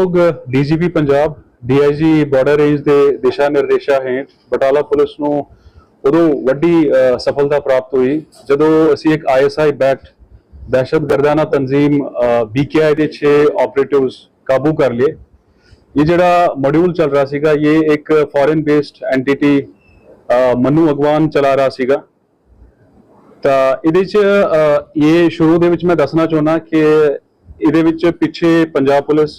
ਮਾਨਯੋਗ DGP Punjab, DIG border range ਦੇ ਦਿਸ਼ਾ ਨਿਰਦੇਸ਼ਾਂ ਹੇਠ ਬਟਾਲਾ ਪੁਲਿਸ ਨੂੰ ਉਦੋਂ ਵੱਡੀ ਸਫਲਤਾ ਪ੍ਰਾਪਤ ਹੋਈ। ਜਦੋਂ ਅਸੀਂ ਇੱਕ ਆਈਐਸਆਈ ਬੈਕਡ ਦਹਿਸ਼ਤਗਰਦਾਨਾ ਤਨਜ਼ੀਮ ਬੀਕੇਆਈ ਦੇ 6 ਆਪਰੇਟਿਵਸ ਕਾਬੂ ਕਰ ਲਏ। ਇਹ ਜਿਹੜਾ ਮੋਡਿਊਲ ਚੱਲ ਰਿਹਾ ਸੀਗਾ, ਇਹ ਇੱਕ foreign based entity Manu Agwan ਚਲਾ ਰਿਹਾ ਸੀਗਾ। ਤਾਂ ਇਹਦੇ ਚ ਇਹ ਸ਼ੁਰੂ ਦੇ ਵਿੱਚ ਮੈਂ ਦੱਸਣਾ ਚਾਹੁੰਦਾ ਕਿ ਇਹਦੇ ਵਿੱਚ ਪਿੱਛੇ ਪੰਜਾਬ ਪੁਲਿਸ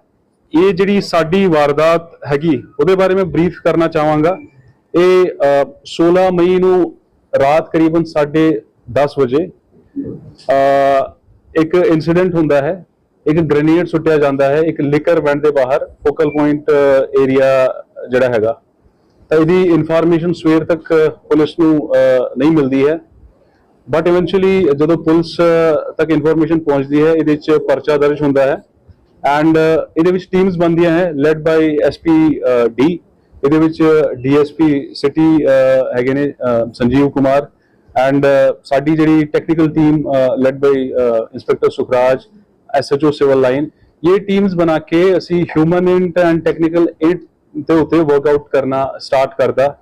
ਇਹ ਜਿਹੜੀ ਸਾਡੀ ਵਾਰਦਾਤ ਹੈਗੀ ਉਹਦੇ ਬਾਰੇ ਮੈਂ ਬਰੀਫ ਕਰਨਾ ਚਾਹਾਂਗਾ। ਇਹ ਅ, 16 ਮਈ ਨੂੰ ਰਾਤ ਕਰੀਬਨ 10:30 ਵਜੇ ਇੱਕ ਇਨਸੀਡੈਂਟ ਹੁੰਦਾ ਹੈ। ਇੱਕ ਗ੍ਰੇਨੇਡ ਸੁੱਟਿਆ ਜਾਂਦਾ ਹੈ ਇੱਕ ਲਿਕਰ ਵੈਂਟ ਦੇ ਬਾਹਰ ਫੋਕਲ ਪੁਆਇੰਟ ਏਰੀਆ ਜਿਹੜਾ ਹੈਗਾ। ਤਾਂ ਇਹਦੀ ਇਨਫੋਰਮੇਸ਼ਨ ਸਵੇਰ ਤੱਕ ਪੁਲਿਸ ਨੂੰ ਨਹੀਂ ਮਿਲਦੀ ਹੈ। ਬਟ ਇਵੈਂਚੁਅਲੀ ਜਦੋਂ ਪੁਲਿਸ ਤੱਕ ਇਨਫੋਰਮੇਸ਼ਨ ਪਹੁੰਚਦੀ ਹੈ ਇਹਦੇ ਵਿੱਚ ਪਰਚਾ ਦਰਜ ਹੁੰਦਾ ਹੈ। ਐਂਡ ਇਹਦੇ ਵਿੱਚ ਟੀਮਸ ਬਣਦੀਆਂ ਹੈ ਲੈਡ ਬਾਈ ਐਸਪੀ ਡੀ ਇਹਦੇ ਵਿੱਚ ਡੀਐਸਪੀ ਸਿਟੀ ਹੈਗੇ ਨੇ ਅ, ਸੰਜੀਵ ਕੁਮਾਰ ਐਂਡ ਸਾਡੀ ਜਿਹੜੀ technical team led by inspector Sukhraj SHO civil line ਇਹ ਟੀਮਸ ਬਣਾ ਕੇ ਅਸੀਂ human int and technical int ਦੇ ਉੱਤੇ ਵਰਕਆਊਟ ਕਰਨਾ ਸਟਾਰਟ ਕਰਦਾ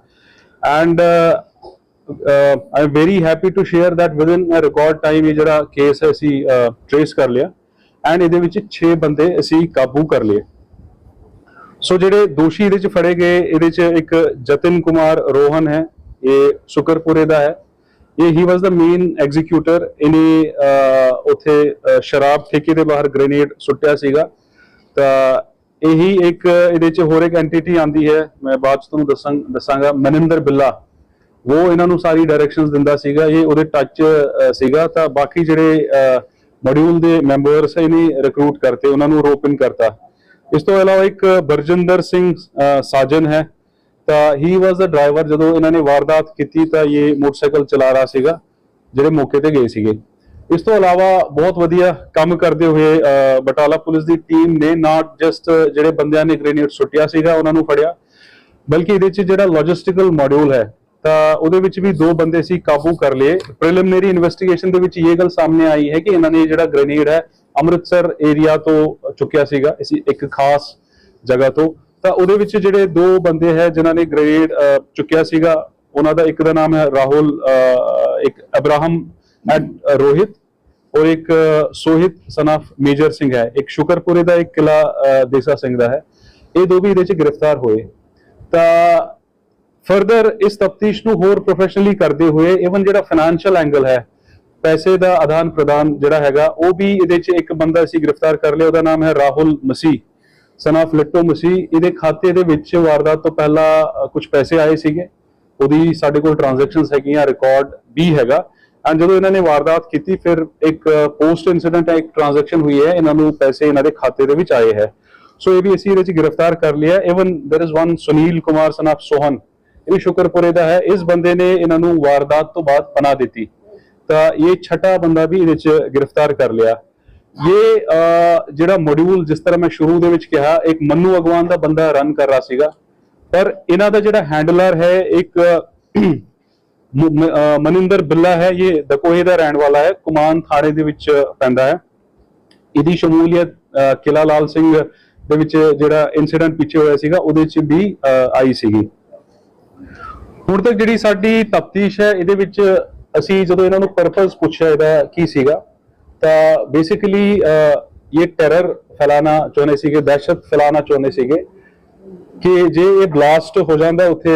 and I am very happy to share that within a record time ਇਹ ਜਿਹੜਾ ਕੇਸ ਹੈ ਅਸੀਂ ਟ੍ਰੇਸ ਕਰ ਲਿਆ ਐਂਡ ਇਹਦੇ ਵਿੱਚ 6 ਬੰਦੇ ਅਸੀਂ ਕਾਬੂ ਕਰ ਲਏ। ਸੋ ਜਿਹੜੇ ਦੋਸ਼ੀ ਇਹਦੇ ਚ ਫੜੇ ਗਏ ਇਹਦੇ ਚ ਇੱਕ ਜਤਿਨ ਕੁਮਾਰ ਰੋਹਨ ਹੈ ਇਹ ਸ਼ੁਕਰਪੁਰੇ ਦਾ ਹੈ। ਇਹ ਹੀ ਵਾਸ ਦਾ ਮੇਨ ਐਗਜ਼ੀਕਿਊਟਰ ਇਹਨੇ ਅਹ, ਉੱਥੇ ਸ਼ਰਾਬ ਠੇਕੇ ਦੇ ਬਾਹਰ ਗ੍ਰੇਨੇਡ ਸੁੱਟਿਆ ਸੀਗਾ। ਤਾਂ ਇਹੀ ਇੱਕ ਇਹਦੇ ਚ ਹੋਰ ਇੱਕ ਐਂਟੀਟੀ ਆਂਦੀ ਹੈ ਮੈਂ ਬਾਅਦ ਚ ਤੁਹਾਨੂੰ ਦੱਸਾਂ ਦੱਸਾਂਗਾ ਮਨਿੰਦਰ ਬਿੱਲਾ। ਉਹ ਇਹਨਾਂ ਨੂੰ ਸਾਰੀ ਡਾਇਰੈਕਸ਼ਨਸ ਦਿੰਦਾ ਸੀਗਾ ਇਹ ਉਹਦੇ ਟੱਚ ਸੀਗਾ। ਤਾਂ ਬਾਕੀ ਜਿਹੜੇ ਮੋਡਿਊਲ ਦੇ ਮੈਂਬਰਸ ਇਹਨੇ ਰਿਕਰੂਟ ਕਰਤੇ ਉਹਨਾਂ ਨੂੰ ਰੋਪਨ ਕਰਤਾ। ਇਸ ਤੋਂ ਇਲਾਵਾ ਇੱਕ ਬਰਜਿੰਦਰ ਸਿੰਘ ਸਾਜਨ ਹੈ। ਤਾਂ ਹੀ ਵਾਸ ਦਾ ਡਰਾਈਵਰ ਜਦੋਂ ਇਹਨਾਂ ਨੇ ਵਾਰਦਾਤ ਕੀਤੀ ਤਾਂ ਇਹ ਮੋਟਰਸਾਈਕਲ ਚਲਾ ਰਿਹਾ ਸੀਗਾ ਜਿਹੜੇ ਮੌਕੇ ਤੇ ਗਏ ਸੀਗੇ। ਇਸ ਤੋਂ ਇਲਾਵਾ ਬਹੁਤ ਵਧੀਆ ਕੰਮ ਕਰਦੇ ਹੋਏ ਅਹ, ਬਟਾਲਾ ਪੁਲਿਸ ਦੀ ਟੀਮ ਨੇ ਨਾਟ ਜਸਟ ਜਿਹੜੇ ਬੰਦਿਆਂ ਨੇ ਗ੍ਰੇਨੇਡ ਸੁੱਟਿਆ ਸੀਗਾ ਉਹਨਾਂ ਨੂੰ ਫੜਿਆ ਬਲਕਿ ਇਹਦੇ ਵਿੱਚ ਜਿਹੜਾ ਲੌਜਿਸਟੀਕਲ ਮੋਡਿਊਲ ਹੈ ਤਾਂ ਉਹਦੇ ਵਿੱਚ ਵੀ ਦੋ ਬੰਦੇ ਸੀ ਕਾਬੂ ਕਰ ਲਏ। ਪ੍ਰੀਲਿਮਿਨਰੀ ਇਨਵੈਸਟੀਗੇਸ਼ਨ ਦੇ ਵਿੱਚ ਇਹ ਗੱਲ ਸਾਹਮਣੇ ਆਈ ਹੈ ਕਿ ਇਹਨਾਂ ਨੇ ਜਿਹੜਾ ਗ੍ਰੇਨੇਡ ਹੈ ਅੰਮ੍ਰਿਤਸਰ ਏਰੀਆ ਤੋਂ ਚੁੱਕਿਆ ਸੀਗਾ ਅਸੀਂ ਇੱਕ ਖਾਸ ਜਗ੍ਹਾ ਤੋਂ। ਤਾਂ ਉਹਦੇ ਵਿੱਚ ਜਿਹੜੇ ਦੋ ਬੰਦੇ ਹੈ ਜਿਨ੍ਹਾਂ ਨੇ ਗ੍ਰੇਨੇਡ ਚੁੱਕਿਆ ਸੀਗਾ ਉਹਨਾਂ ਦਾ ਇੱਕ ਦਾ ਨਾਮ ਹੈ ਰਾਹੁਲ ਇੱਕ ਅਬਰਾਹਮ ਐਂਡ ਰੋਹਿਤ ਔਰ ਇੱਕ ਅ, ਸੋਹਿਤ ਸਨਾਫ ਮੇਜਰ ਸਿੰਘ ਹੈ। ਇੱਕ ਸ਼ੁਕਰਪੁਰੇ ਦਾ ਇੱਕ ਕਿਲਾ ਅ, ਦੇਸਾ ਸਿੰਘ ਦਾ ਹੈ। ਇਹ ਦੋ ਵੀ ਇਹਦੇ ਚ ਗ੍ਰਿਫਤਾਰ ਹੋਏ। ਤਾਂ ਫਰਦਰ ਇਸ ਤਫਤੀਸ਼ ਨੂੰ ਹੋਰ ਪ੍ਰੋਫੈਸ਼ਨਲੀ ਕਰਦੇ ਹੋਏ ਇਵਨ ਜਿਹੜਾ ਫਾਈਨੈਂਸ਼ੀਅਲ ਐਂਗਲ ਹੈ ਪੈਸੇ ਦਾ ਆਦਾਨ ਪ੍ਰਦਾਨ ਜਿਹੜਾ ਹੈਗਾ ਉਹ ਵੀ ਇਹਦੇ ਚ ਇੱਕ ਬੰਦਾ ਅਸੀਂ ਗ੍ਰਿਫਤਾਰ ਕਰ ਲਿਆ ਉਹਦਾ ਨਾਮ ਹੈ ਰਾਹੁਲ ਮਸੀਹ ਸਨਾਫ ਲਿੱਟੋ ਮਸੀਹ ਇਹਦੇ ਖਾਤੇ ਦੇ ਵਿੱਚ ਵਾਰਦਾਤ ਤੋਂ ਪਹਿਲਾਂ ਕੁਝ ਪੈਸੇ ਆਏ ਸੀਗੇ ਉਹਦੀ ਸਾਡੇ ਕੋਲ ਟ੍ਰਾਂਜੈਕਸ਼ਨਸ ਹੈਗੀਆਂ ਰਿਕਾਰਡ ਵੀ ਹੈਗਾ ਐਂਡ ਜਦੋਂ ਇਹਨਾਂ ਨੇ ਵਾਰਦਾਤ ਕੀਤੀ ਫਿਰ ਇੱਕ ਪੋਸਟ ਇਨਸੀਡੈਂਟ ਇੱਕ ਟ੍ਰਾਂਜੈਕਸ਼ਨ ਹੋਈ ਹੈ ਇਹਨਾਂ ਨੂੰ ਪੈਸੇ ਇਹਨਾਂ ਦੇ ਖਾਤੇ ਦੇ ਵਿੱਚ ਆਏ ਹੈ ਸੋ ਇਹ ਵੀ ਅਸੀਂ ਇਹਦੇ ਵਿੱਚ ਗ੍ਰਿਫਤਾਰ ਕਰ ਲਿਆ even there is one Sunil Kumar son of Sohan ਇਹ ਸ਼ੁਕਰਪੁਰੇ ਦਾ ਹੈ ਇਸ ਬੰਦੇ ਨੇ ਇਹਨਾਂ ਨੂੰ ਵਾਰਦਾਤ ਤੋਂ ਬਾਅਦ ਪਨਾਹ ਦਿੱਤੀ। ਤਾਂ ਇਹ ਛਟਾ ਬੰਦਾ ਵੀ ਇਹਦੇ ਵਿੱਚ ਗ੍ਰਿਫਤਾਰ ਕਰ ਲਿਆ। ਇਹ ਜਿਹੜਾ ਮੋਡਿਊਲ ਜਿਸ ਤਰ੍ਹਾਂ ਮੈਂ ਸ਼ੁਰੂ ਦੇ ਵਿੱਚ ਕਿਹਾ ਇੱਕ ਮੰਨੂ ਅਗਵਾਨ ਦਾ ਬੰਦਾ ਰਨ ਕਰ ਰਿਹਾ ਸੀਗਾ। ਪਰ ਇਹਨਾਂ ਦਾ ਜਿਹੜਾ ਹੈਂਡਲਰ ਹੈ ਇੱਕ ਮਨਿੰਦਰ ਬਿੱਲਾ ਹੈ ਇਹ ਦਕੋਹੇ ਦਾ ਰਹਿਣ ਵਾਲਾ ਹੈ ਕੁਮਾਨ ਥਾਣੇ ਦੇ ਵਿੱਚ ਪੈਂਦਾ ਹੈ। ਇਹਦੀ ਸ਼ਮੂਲੀਅਤ ਅਹ, ਕਿਲਾ ਲਾਲ ਸਿੰਘ ਦੇ ਵਿੱਚ ਜਿਹੜਾ ਇਨਸੀਡੈਂਟ ਪਿੱਛੇ ਹੋਇਆ ਸੀਗਾ ਉਹਦੇ ਵਿੱਚ ਵੀ ਅਹ, ਆਈ ਸੀਗੀ। ਹੁਣ ਤੱਕ ਜਿਹੜੀ ਸਾਡੀ ਤਫਤੀਸ਼ ਹੈ, ਇਹਦੇ ਵਿੱਚ ਅਸੀਂ ਜਦੋਂ ਇਹਨਾਂ ਨੂੰ ਪਰਪਸ ਪੁੱਛਿਆ ਇਹਦਾ ਕੀ ਸੀਗਾ, ਤਾਂ ਬੇਸਿਕਲੀ ਇਹ ਟੈਰਰ ਫੈਲਾਣਾ ਚਾਹੁੰਦੇ ਸੀਗੇ, ਦਹਿਸ਼ਤ ਫੈਲਾਣਾ ਚਾਹੁੰਦੇ ਸੀਗੇ ਕਿ ਜੇ ਇਹ ਬਲਾਸਟ ਹੋ ਜਾਂਦਾ ਉੱਥੇ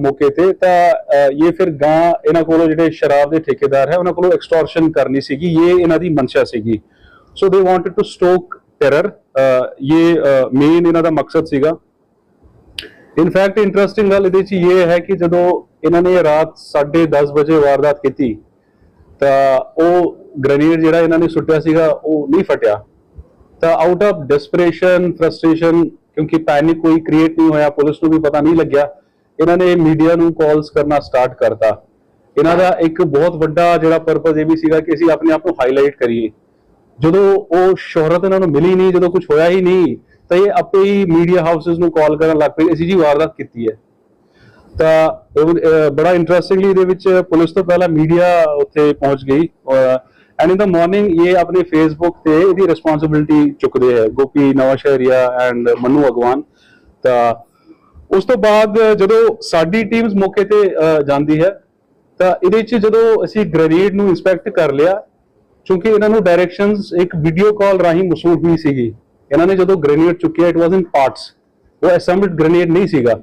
ਮੌਕੇ ਤੇ, ਤਾਂ ਇਹ ਫਿਰ ਗਾਂ ਇਹਨਾਂ ਕੋਲੋਂ ਜਿਹੜੇ ਸ਼ਰਾਬ ਦੇ ਠੇਕੇਦਾਰ ਹੈ, ਉਹਨਾਂ ਕੋਲੋਂ ਐਕਸਟੋਰਸ਼ਨ ਕਰਨੀ ਸੀਗੀ, ਇਹ ਇਹਨਾਂ ਦੀ ਮਨਸ਼ਾ ਸੀਗੀ। So they wanted to stoke terror ਇਹ ਮੇਨ ਇਹਨਾਂ ਦਾ ਮਕਸਦ ਸੀਗਾ ਇਨਫੈਕਟ ਇੰਟਰਸਟਿੰਗ ਗੱਲ ਇਹਦੇ ਚ ਇਹ ਹੈ ਕਿ ਜਦੋਂ ਇਹਨਾਂ ਨੇ ਰਾਤ 10:30 ਵਜੇ ਵਾਰਦਾਤ ਕੀਤੀ, ਤਾਂ ਉਹ ਗ੍ਰੇਨੇਡ ਜਿਹੜਾ ਇਹਨਾਂ ਨੇ ਸੁੱਟਿਆ ਸੀਗਾ, ਉਹ ਨਹੀਂ ਫਟਿਆ। ਤਾਂ ਆਊਟ ਆਫ ਡੈਸਪਰੇਸ਼ਨ ਫਰਸਟ੍ਰੇਸ਼ਨ ਕਿਉਂਕਿ ਪੈਨਿਕ ਕੋਈ ਕ੍ਰੀਏਟ ਨਹੀਂ ਹੋਇਆ, ਪੁਲਿਸ ਨੂੰ ਵੀ ਪਤਾ ਨਹੀਂ ਲੱਗਿਆ, ਇਹਨਾਂ ਨੇ ਮੀਡੀਆ ਨੂੰ ਕਾਲਸ ਕਰਨਾ ਸਟਾਰਟ ਕਰਤਾ। ਇਹਨਾਂ ਦਾ ਇੱਕ ਬਹੁਤ ਵੱਡਾ ਜਿਹੜਾ ਪਰਪਸ ਇਹ ਵੀ ਸੀਗਾ ਕਿ ਅਸੀਂ ਆਪਣੇ ਆਪ ਨੂੰ ਹਾਈਲਾਈਟ ਕਰੀਏ। ਜਦੋਂ ਉਹ ਸ਼ੋਹਰਤ ਇਹਨਾਂ ਨੂੰ ਮਿਲੀ ਨਹੀਂ, ਜਦੋਂ ਕੁਝ ਹੋਇਆ ਹੀ ਨਹੀਂ ਤਾਂ ਇਹ ਆਪੇ ਹੀ ਮੀਡੀਆ ਹਾਊਸਸ ਨੂੰ ਕਾਲ ਕਰਨ ਲੱਗ ਪਈ ਅਸੀਂ ਜੀ ਵਾਰਦਾਤ ਕੀਤੀ ਹੈ। ਤਾਂ ਇਹ ਬੜਾ ਇੰਟਰਸਟਿੰਗਲੀ ਇਹਦੇ ਵਿੱਚ ਪੁਲਿਸ ਤੋਂ ਪਹਿਲਾਂ ਮੀਡੀਆ ਉੱਥੇ ਪਹੁੰਚ ਗਈ ਐਂਡ ਇਨ ਦਾ ਮਾਰਨਿੰਗ ਇਹ ਆਪਣੇ ਫੇਸਬੁੱਕ ਤੇ ਇਹਦੀ ਰਿਸਪੌਂਸਿਬਿਲਟੀ ਚੁੱਕਦੇ ਹੈ, ਗੋਪੀ ਨਵਾਂਸ਼ਹਿਰੀਆ ਐਂਡ ਮਨੂ ਅਗਵਾਨ। ਤਾਂ ਉਸ ਤੋਂ ਬਾਅਦ ਜਦੋਂ ਸਾਡੀ ਟੀਮਸ ਮੌਕੇ ਤੇ ਜਾਂਦੀ ਹੈ, ਤਾਂ ਇਹਦੇ ਵਿੱਚ ਜਦੋਂ ਅਸੀਂ ਗ੍ਰੇਨੇਡ ਨੂੰ ਇੰਸਪੈਕਟ ਕਰ ਲਿਆ, ਕਿਉਂਕਿ ਇਹਨਾਂ ਨੂੰ ਡਾਇਰੈਕਸ਼ਨਸ ਇੱਕ ਵੀਡੀਓ ਕਾਲ ਰਾਹੀਂ ਮਸੂਲ ਹੋਈ ਸੀਗੀ। ਇਹਨਾਂ ਨੇ ਜਦੋਂ ਗ੍ਰੇਨੇਡ ਚੁੱਕਿਆ ਇਟ ਵਾਸ ਇਨ ਪਾਰਟਸ ਉਹ ਅਸੈਂਬਲਡ ਗ੍ਰੇਨੇਡ ਨਹੀਂ ਸੀਗਾ।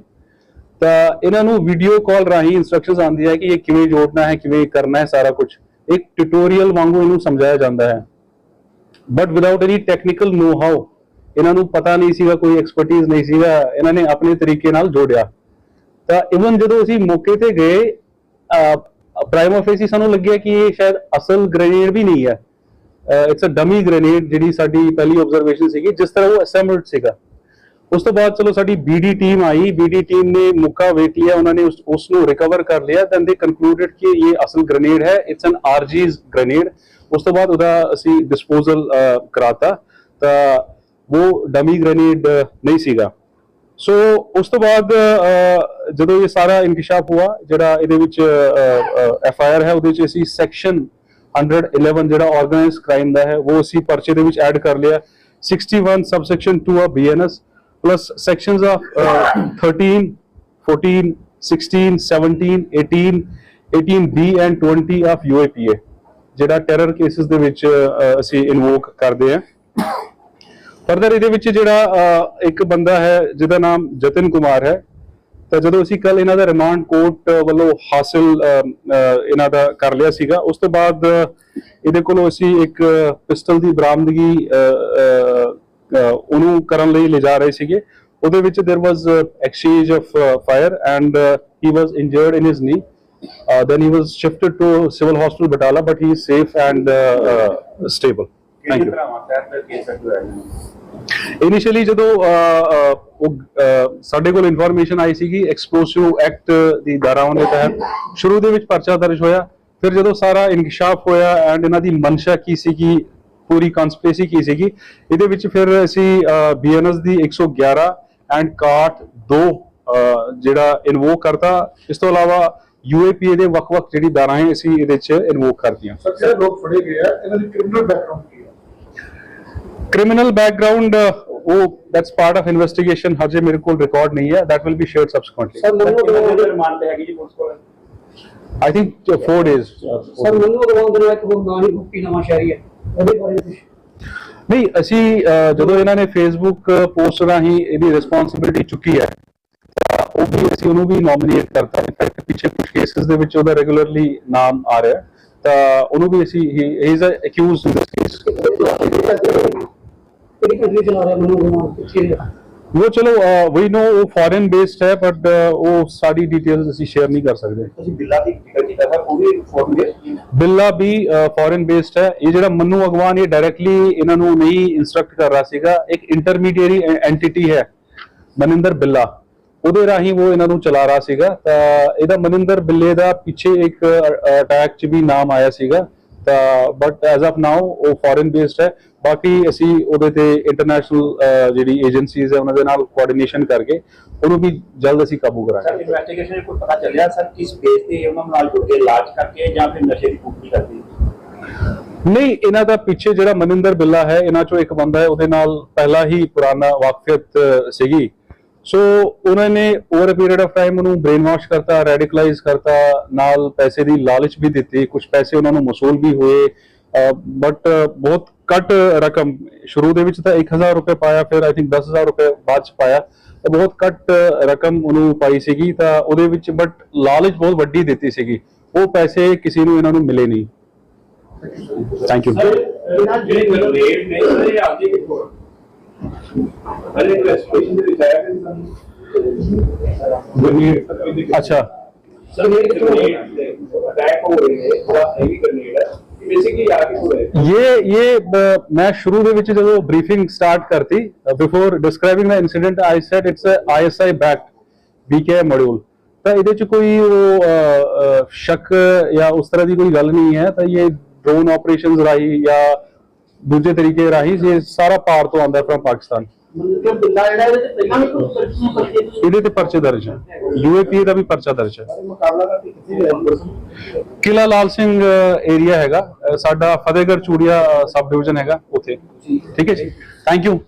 ਤਾਂ ਇਹਨਾਂ ਨੂੰ ਵੀਡੀਓ ਕਾਲ ਰਾਹੀਂ ਇਨਸਟਰਕਸ਼ਨਸ ਆਉਂਦੀ ਹੈ ਕਿ ਇਹ ਕਿਵੇਂ ਜੋੜਨਾ ਹੈ, ਕਿਵੇਂ ਕਰਨਾ ਹੈ ਸਾਰਾ ਕੁਝ ਇੱਕ ਟਿਊਟੋਰੀਅਲ ਵਾਂਗੂ ਇਹਨੂੰ ਸਮਝਾਇਆ ਜਾਂਦਾ ਹੈ। But without any technical know how ਇਹਨਾਂ ਨੂੰ ਪਤਾ ਨਹੀਂ ਸੀਗਾ, ਕੋਈ ਐਕਸਪਰਟਿਜ਼ ਨਹੀਂ ਸੀਗਾ, ਇਹਨਾਂ ਨੇ ਆਪਣੇ ਤਰੀਕੇ ਨਾਲ ਜੋੜਿਆ। ਤਾਂ ਇਵਨ ਜਦੋਂ ਅਸੀਂ ਮੌਕੇ ਤੇ ਗਏ ਪ੍ਰਾਈਮ ਫੇਸੀ ਸਾਨੂੰ ਲੱਗਿਆ ਕਿ ਇਹ ਸ਼ਾਇਦ ਅਸਲ ਗ੍ਰੇਨੇਡ ਵੀ ਨਹੀਂ ਹੈ। ਇਟਸ ਅ ਡਮੀ ਗ੍ਰੇਨੇਡ ਜਿਹੜੀ ਸਾਡੀ ਪਹਿਲੀ ਆਬਜ਼ਰਵੇਸ਼ਨ ਸੀਗੀ, ਜਿਸ ਤਰ੍ਹਾਂ ਉਹ ਅਸੈਂਬਲਡ ਸੀਗਾ। ਉਸ ਤੋਂ ਬਾਅਦ ਚਲੋ ਸਾਡੀ ਬੀਡੀ ਟੀਮ ਆਈ ਬੀਡੀ ਟੀਮ ਨੇ ਮੁੱਕਾ ਵੇਖ ਲਿਆ, ਉਹਨਾਂ ਨੇ ਉਸ ਨੂੰ ਰਿਕਵਰ ਕਰ ਲਿਆ ਦੈਨ ਦੇ ਕਨਕਲੂਡਡ ਕਿ ਇਹ ਅਸਲ ਗ੍ਰੇਨੇਡ ਹੈ ਇਟਸ ਐਨ ਆਰਜੀਜ਼ ਗ੍ਰੇਨੇਡ ਉਸ ਤੋਂ ਬਾਅਦ ਉਹਦਾ ਅਸੀਂ ਡਿਸਪੋਜ਼ਲ ਕਰਾਤਾ, ਤਾਂ ਉਹ ਡਮੀ ਗ੍ਰੇਨੇਡ ਨਹੀਂ ਸੀਗਾ। ਸੋ ਉਸ ਤੋਂ ਬਾਅਦ ਜਦੋਂ ਇਹ ਸਾਰਾ ਇਨਕਸ਼ਾਫ ਹੋਇਆ, ਜਿਹੜਾ ਇਹਦੇ ਵਿੱਚ ਐਫ ਆਈ ਆਰ ਹੈ, ਉਹਦੇ ਵਿੱਚ ਅਸੀਂ ਸੈਕਸ਼ਨ 111 ਜਿਹੜਾ ਆਰਗੇਨਾਈਜ਼ਡ ਕ੍ਰਾਈਮ ਦਾ ਹੈ, ਉਹ ਅਸੀਂ ਪਰਚੇ ਦੇ ਵਿੱਚ ਐਡ ਕਰ ਲਿਆ। 61 subsection 2 of BNS plus sections of 13 14 16 17 18 18 B and 20 of UAPA ਜਿਹੜਾ ਟੈਰਰ ਕੇਸਿਸ ਦੇ ਵਿੱਚ ਅਸੀਂ ਇਨਵੋਕ ਕਰਦੇ ਹਾਂ। ਫਰਦਰ ਇਹਦੇ ਵਿੱਚ ਜਿਹੜਾ ਇੱਕ ਬੰਦਾ ਹੈ, ਜਿਹਦਾ ਨਾਮ ਜਤਨ ਕੁਮਾਰ ਹੈ ਤਾਂ ਜਦੋਂ ਅਸੀਂ ਕੱਲ ਇਹਨਾਂ ਦਾ ਰਿਮਾਂਡ ਕੋਰਟ ਵੱਲੋਂ ਹਾਸਲ ਅਹ, ਅਹ, ਇਹਨਾਂ ਦਾ ਕਰ ਲਿਆ ਸੀਗਾ ਉਸ ਤੋਂ ਬਾਅਦ ਅਹ, ਇਹਦੇ ਕੋਲੋਂ ਅਸੀਂ ਇੱਕ ਪਿਸਟਲ ਦੀ ਬਰਾਮਦਗੀ ਅਹ, ਅਹ, ਅਹ, ਉਹਨੂੰ ਕਰਨ ਲਈ ਲਿਜਾ ਰਹੇ ਸੀਗੇ ਉਹਦੇ ਵਿੱਚ there was exchange of fire and he was injured in his knee then he was shifted to civil hospital batala but he is safe and uh, uh, stable initially ਜਦੋਂ ਸਾਡੇ ਕੋਲ ਇਨਫੋਰਮੇਸ਼ਨ ਆਈ ਸੀਗੀ ਐਕਸਪਲੋਸਿਵ ਐਕਟ ਦੀ ਧਾਰਾਵਾਂ ਦੇ ਤਹਿਤ। ਸ਼ੁਰੂ ਦੇ ਵਿੱਚ ਪਰਚਾ ਦਰਜ ਹੋਇਆ ਫਿਰ ਜਦੋਂ ਸਾਰਾ ਇਨਕਿਸ਼ਾਫ ਹੋਇਆ ਐਂਡ ਇਹਨਾਂ ਦੀ ਮਨਸ਼ਾ ਕੀ ਸੀਗੀ ਪੂਰੀ ਕਨਸਪੀਰੇਸੀ ਕੀ ਸੀਗੀ ਇਹਦੇ ਵਿੱਚ ਫਿਰ ਅਸੀਂ ਬੀਐਨਐਸ ਦੀ 111 ਐਂਡ ਕਾਟ 2 ਜਿਹੜਾ ਇਨਵੋਕ ਕਰਤਾ। ਇਸ ਤੋਂ ਇਲਾਵਾ ਯੂਏਪੀਏ ਦੇ ਵੱਖ-ਵੱਖ ਜਿਹੜੀ ਧਾਰਾਵਾਂ ਅਸੀਂ ਇਹਦੇ ਵਿੱਚ ਇਨਵੋਕ ਕਰਤੀਆਂ। ਸਰ ਜਿਹੜੇ ਲੋਕ ਫੜੇ ਗਏ ਆ ਇਹਨਾਂ ਦੀ ਕ੍ਰਿਮੀਨਲ ਬੈਕਗ੍ਰਾਉਂਡ ਹੈ ਕ੍ਰਿਮੀਨਲ ਬੈਕਗ੍ਰਾਉਂਡ ਉਹ ਦੈਟਸ ਪਾਰਟ ਆਫ ਇਨਵੈਸਟੀਗੇਸ਼ਨ ਹਜੇ ਮੇਰੇ ਕੋਲ ਰਿਕਾਰਡ ਨਹੀਂ ਹੈ that will be shared subsequently. Sir Mannu remand ਤੇ ਹੈਗੀ ਜੀ ਪੁਲਿਸ ਕੋਲ think uh, 4 days. Uh, sir Mannu Agarwal ਦੇ ਨਾਲ ਇੱਕ ਹੋਰ ਨਾਂ ਹੀ ਗੁੱਪੀ ਨਵਾਂ ਸ਼ਹਿਰੀ ਹੈ ਉਹਦੇ ਬਾਰੇ ਕੁਝ ਨਹੀਂ ਅਸੀਂ ਜਦੋਂ ਇਹਨਾਂ ਨੇ ਫੇਸਬੁੱਕ ਪੋਸਟ ਰਾਹੀਂ ਇਹਦੀ ਰਿਸਪੌਂਸਿਬਿਲਟੀ ਚੁੱਕੀ ਹੈ ਉਹ ਵੀ ਅਸੀਂ ਉਹਨੂੰ ਵੀ ਨੋਮੀਨੇਟ ਕਰਤਾ ਇਨਫੈਕਟ ਪਿੱਛੇ ਕੁਝ ਕੇਸਿਸ ਦੇ ਵਿੱਚ ਉਹਦਾ ਰੈਗੂਲਰਲੀ ਨਾਮ ਆ ਰਿਹਾ। ਤਾਂ ਉਹਨੂੰ ਵੀ ਅਸੀਂ he is accused in this case ਕਿਹੜੀ ਕੰਟਰੀ ਚਲਾ ਰਿਹਾ ਮੰਨੂ ਅਗਰਵਾਲ ਕਿੱਥੇ ਹੈ ਉਹ ਚਲੋ ਵੀ ਨੋ ਉਹ ਫੋਰਨ ਬੇਸਡ ਹੈ ਬਟ ਉਹ ਸਾਡੀ ਡਿਟੇਲਸ ਅਸੀਂ ਸ਼ੇਅਰ ਨਹੀਂ ਕਰ ਸਕਦੇ। ਤੁਸੀਂ ਬਿੱਲਾ ਦੀ ਜ਼ਿਕਰ ਕੀਤਾ ਉਹ ਵੀ ਫੋਰਮ ਬਿੱਲਾ ਵੀ ਫੋਰਨ ਬੇਸਡ ਹੈ। ਇਹ ਜਿਹੜਾ ਮੰਨੂ ਅਗਵਾਨ ਇਹ ਡਾਇਰੈਕਟਲੀ ਇਹਨਾਂ ਨੂੰ ਨਹੀਂ ਇਨਸਟਰਕਟ ਕਰ ਰਿਹਾ ਸੀਗਾ। ਇੱਕ ਇੰਟਰਮੀਡੀਏਰੀ ਐਂਟੀਟੀ ਹੈ ਮਨਿੰਦਰ ਬਿੱਲਾ। ਉਹਦੇ ਰਾਹੀਂ ਉਹ ਇਹਨਾਂ ਨੂੰ ਚਲਾ ਰਿਹਾ ਸੀਗਾ। ਤਾਂ ਇਹਦਾ ਮਨਿੰਦਰ ਬਿੱਲੇ ਦਾ ਪਿੱਛੇ ਇੱਕ ਅਟੈਕ 'ਚ ਵੀ ਨਾਮ ਆਇਆ ਸੀਗਾ। ਤਾਂ ਬਟ ਐਜ਼ ਆਫ ਨਾਓ ਉਹ ਫੋਰਨ ਬੇਸਡ ਹੈ। ਬਾਕੀ ਅਸੀਂ ਉਹਦੇ ਤੇ ਇੰਟਰਨੈਸ਼ਨਲ ਜਿਹੜੀ ਏਜੰਸੀਜ਼ ਹੈ ਉਹਨਾਂ ਦੇ ਨਾਲ ਕੋਆਰਡੀਨੇਸ਼ਨ ਕਰਕੇ ਉਹਨੂੰ ਵੀ ਜਲਦ ਅਸੀਂ ਕਾਬੂ ਸਰ ਕਰਾਂਗੇ ਇਨਵੈਸਟੀਗੇਸ਼ਨ ਵਿੱਚ ਕੋਈ ਪਤਾ ਚੱਲਿਆ ਸਰ ਕਿਸ ਬੇਸ ਤੇ ਉਹਨਾਂ ਨਾਲ ਜੁੜ ਕੇ ਇਲਾਜ ਕਰਕੇ ਜਾਂ ਫਿਰ ਨਸ਼ੇ ਦੀ ਪੂਰਤੀ ਕਰਦੀ ਨਹੀਂ ਇਹਨਾਂ ਦਾ ਪਿੱਛੇ ਜਿਹੜਾ ਮਨਿੰਦਰ ਬਿੱਲਾ ਹੈ ਇਹਨਾਂ ਚੋਂ ਇੱਕ ਬੰਦਾ ਹੈ ਉਹਦੇ ਨਾਲ ਪਹਿਲਾਂ ਹੀ ਪੁਰਾਣਾ ਵਾਕਫੀਅਤ ਸੀਗੀ। ਸੋ ਉਹਨਾਂ ਨੇ ਓਵਰ ਪੀਰੀਅਡ ਆਫ ਟਾਈਮ ਉਹਨੂੰ ਬ੍ਰੇਨ ਵਾਸ਼ ਕਰਤਾ ਰੈਡੀਕਲਾਈਜ਼ ਕਰਤਾ ਨਾਲ ਪੈਸੇ ਦੀ ਲਾਲਚ ਵੀ ਦਿੱਤੀ ਕੁਝ ਪੈਸੇ ਉਹਨਾਂ ਨੂੰ ਮਸੂਲ ਵੀ ਹੋਏ ਬਟ ਬਹੁਤ ਘੱਟ ਰਕਮ। ਸ਼ੁਰੂ ਦੇ ਵਿੱਚ ਤਾਂ 1000 ਰੁਪਏ ਪਾਇਆ ਫਿਰ ਆਈ ਥਿੰਕ 10000 ਰੁਪਏ ਬਾਅਦ ਚ ਪਾਇਆ। ਤਾਂ ਬਹੁਤ ਘੱਟ ਰਕਮ ਉਹਨੂੰ ਪਾਈ ਸੀਗੀ ਤਾਂ ਉਹਦੇ ਵਿੱਚ ਬਟ ਲਾਲਚ ਬਹੁਤ ਵੱਡੀ ਦਿੱਤੀ ਸੀਗੀ। ਉਹ ਪੈਸੇ ਕਿਸੇ ਨੂੰ ਇਹਨਾਂ ਨੂੰ ਮਿਲੇ ਨਹੀਂ। ਥੈਂਕ ਯੂ ਇਹਨਾਂ ਜਿਹੜੇ ਗ੍ਰੇਡ ਨੇ ਇਹ ਆਪਦੀ ਕਿਥੋਂ ਪਹਿਲੇ ਇਨਵੈਸਟੀਗੇਸ਼ਨ ਦੇ ਸਾਨੂੰ ਅੱਛਾ। ਸਰ ਇਹ ਕਿਥੋਂ ਅਟੈਕ ਹੋ ਰਹੇ ਨੇ ਥੋੜਾ ਹੈਵੀ ਗ੍ਰੇਡ ਹੈ ਬੇਸਿਕਲੀ ਆ ਕੇ ਹੋਇਆ ਦੇ ਵਿੱਚ ਜਦੋਂ ਬਰੀਫਿੰਗ ਸਟਾਰਟ ਕਰਤੀ before describing the incident I said it's a ISI backed BK module ਤਾਂ ਇਹਦੇ ਚ ਕੋਈ ਉਹ ਸ਼ੱਕ ਜਾਂ ਉਸ ਤਰ੍ਹਾਂ ਦੀ ਕੋਈ ਗੱਲ ਨਹੀਂ ਹੈ ਤਾਂ ਇਹ ਡਰੋਨ ਆਪਰੇਸ਼ਨਸ ਰਾਹੀਂ ਜਾਂ ਦੂਜੇ ਤਰੀਕੇ ਰਾਹੀਂ ਇਹ ਸਾਰਾ ਪਾਰ ਤੋਂ ਆਉਂਦਾ ਫਰਮ ਪਾਕਿਸਤਾਨ ਮਤਲਬ ਕਿ ਬਿੱਲਾ ਜਿਹੜਾ ਇਹਦੇ ਤੇ ਪਹਿਲਾਂ ਵੀ ਕੋਈ ਸਰਚੀ ਪਰਚੇ ਇਹਦੇ ਤੇ ਪਰਚੇ ਦਰਜ ਹੈ ਯੂਏਪੀ ਦਾ ਵੀ ਪਰਚਾ ਦਰਜ ਹੈ ਮੁਕਾਬਲਾ ਕਰਕੇ ਕਿੱਥੇ ਹੋਇਆ ਕਿਲਾ ਲਾਲ ਸਿੰਘ ਏਰੀਆ ਹੈਗਾ। ਸਾਡਾ ਫਤਿਹਗੜ੍ਹ ਚੂੜੀਆ ਸਬ ਡਿਵੀਜ਼ਨ ਹੈਗਾ ਉੱਥੇ। ਠੀਕ ਹੈ ਜੀ? Thank you